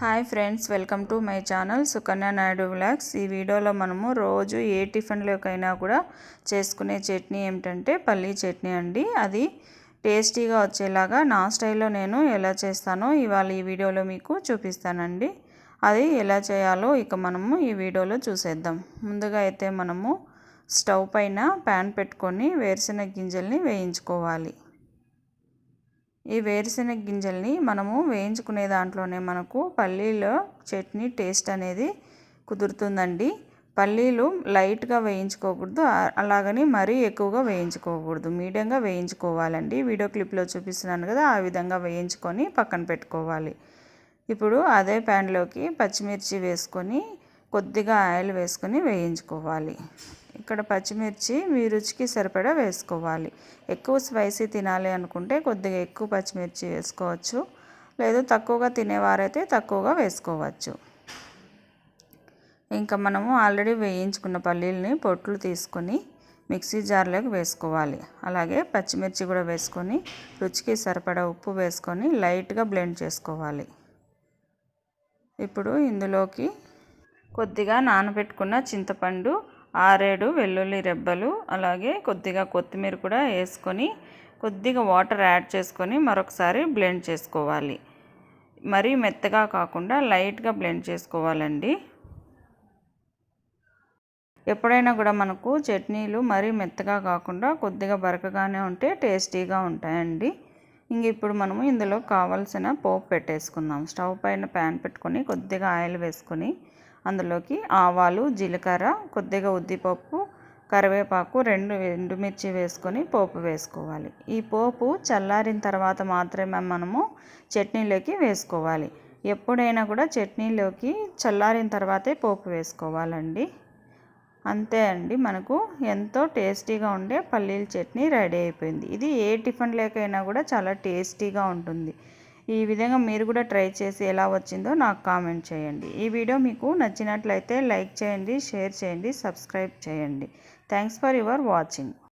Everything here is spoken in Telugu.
Hi friends welcome to my channel Sukanya Naidu vlogs. ఈ వీడియోలో మనము రోజు ఏ టిఫిన్లోకైనా కూడా చేసుకునే చట్నీ ఏమిటంటే పల్లీ చట్నీ అండి. అది టేస్టీగా వచ్చేలాగా నా స్టైల్లో నేను ఎలా చేస్తానో ఇవాళ ఈ వీడియోలో మీకు చూపిస్తానండి. అది ఎలా చేయాలో ఇక మనము ఈ వీడియోలో చూసేద్దాం. ముందుగా అయితే మనము స్టవ్ పైన ప్యాన్ పెట్టుకొని వేరుశెనగ గింజల్ని వేయించుకోవాలి. ఈ వేరుశెనగ గింజల్ని మనము వేయించుకునే దాంట్లోనే మనకు పల్లీలో చట్నీ టేస్ట్ అనేది కుదురుతుందండి. పల్లీలు లైట్గా వేయించుకోకూడదు. అలాగని మరీ ఎక్కువగా వేయించుకోకూడదు. మీడియంగా వేయించుకోవాలండి. వీడియో క్లిప్లో చూపిస్తున్నాను కదా ఆ విధంగా వేయించుకొని పక్కన పెట్టుకోవాలి. ఇప్పుడు అదే ప్యాన్లోకి పచ్చిమిర్చి వేసుకొని కొద్దిగా ఆయిల్ వేసుకొని వేయించుకోవాలి. ఇక్కడ పచ్చిమిర్చి మీ రుచికి సరిపడా వేసుకోవాలి. ఎక్కువ స్పైసీ తినాలి అనుకుంటే కొద్దిగా ఎక్కువ పచ్చిమిర్చి వేసుకోవచ్చు. లేదు తక్కువగా తినేవారైతే తక్కువగా వేసుకోవచ్చు. ఇంకా మనము ఆల్రెడీ వేయించుకున్న పల్లీలని పొట్లు తీసుకొని మిక్సీ జార్లోకి వేసుకోవాలి. అలాగే పచ్చిమిర్చి కూడా వేసుకొని రుచికి సరిపడా ఉప్పు వేసుకొని లైట్గా బ్లెండ్ చేసుకోవాలి. ఇప్పుడు ఇందులోకి కొద్దిగా నానబెట్టుకున్న చింతపండు ఆరేడు వెల్లుల్లి రెబ్బలు అలాగే కొద్దిగా కొత్తిమీర కూడా వేసుకొని కొద్దిగా వాటర్ యాడ్ చేసుకొని మరొకసారి బ్లెండ్ చేసుకోవాలి. మరీ మెత్తగా కాకుండా లైట్గా బ్లెండ్ చేసుకోవాలండి. ఎప్పుడైనా కూడా మనకు చట్నీలు మరీ మెత్తగా కాకుండా కొద్దిగా బరకగానే ఉంటే టేస్టీగా ఉంటాయండి. ఇంక ఇప్పుడు మనము ఇందులో కావాల్సిన పోపు పెట్టేసుకుందాం. స్టవ్ పైన ప్యాన్ పెట్టుకొని కొద్దిగా ఆయిల్ వేసుకొని అందులోకి ఆవాలు జీలకర్ర కొద్దిగా ఉద్దిపప్పు కరివేపాకు రెండు ఎండుమిర్చి వేసుకొని పోపు వేసుకోవాలి. ఈ పోపు చల్లారిన తర్వాత మాత్రమే మనము చట్నీలోకి వేసుకోవాలి. ఎప్పుడైనా కూడా చట్నీలోకి చల్లారిన తర్వాతే పోపు వేసుకోవాలండి. అంతే అండి మనకు ఎంతో టేస్టీగా ఉండే పల్లీల చట్నీ రెడీ అయిపోయింది. ఇది ఏ టిఫిన్ లేకైనా కూడా చాలా టేస్టీగా ఉంటుంది. ఈ విధంగా మీరు కూడా ట్రై చేసి ఎలా వచ్చిందో నాకు కామెంట్ చేయండి. ఈ వీడియో మీకు నచ్చినట్లయితే లైక్ చేయండి షేర్ చేయండి సబ్స్క్రైబ్ చేయండి. Thanks for your watching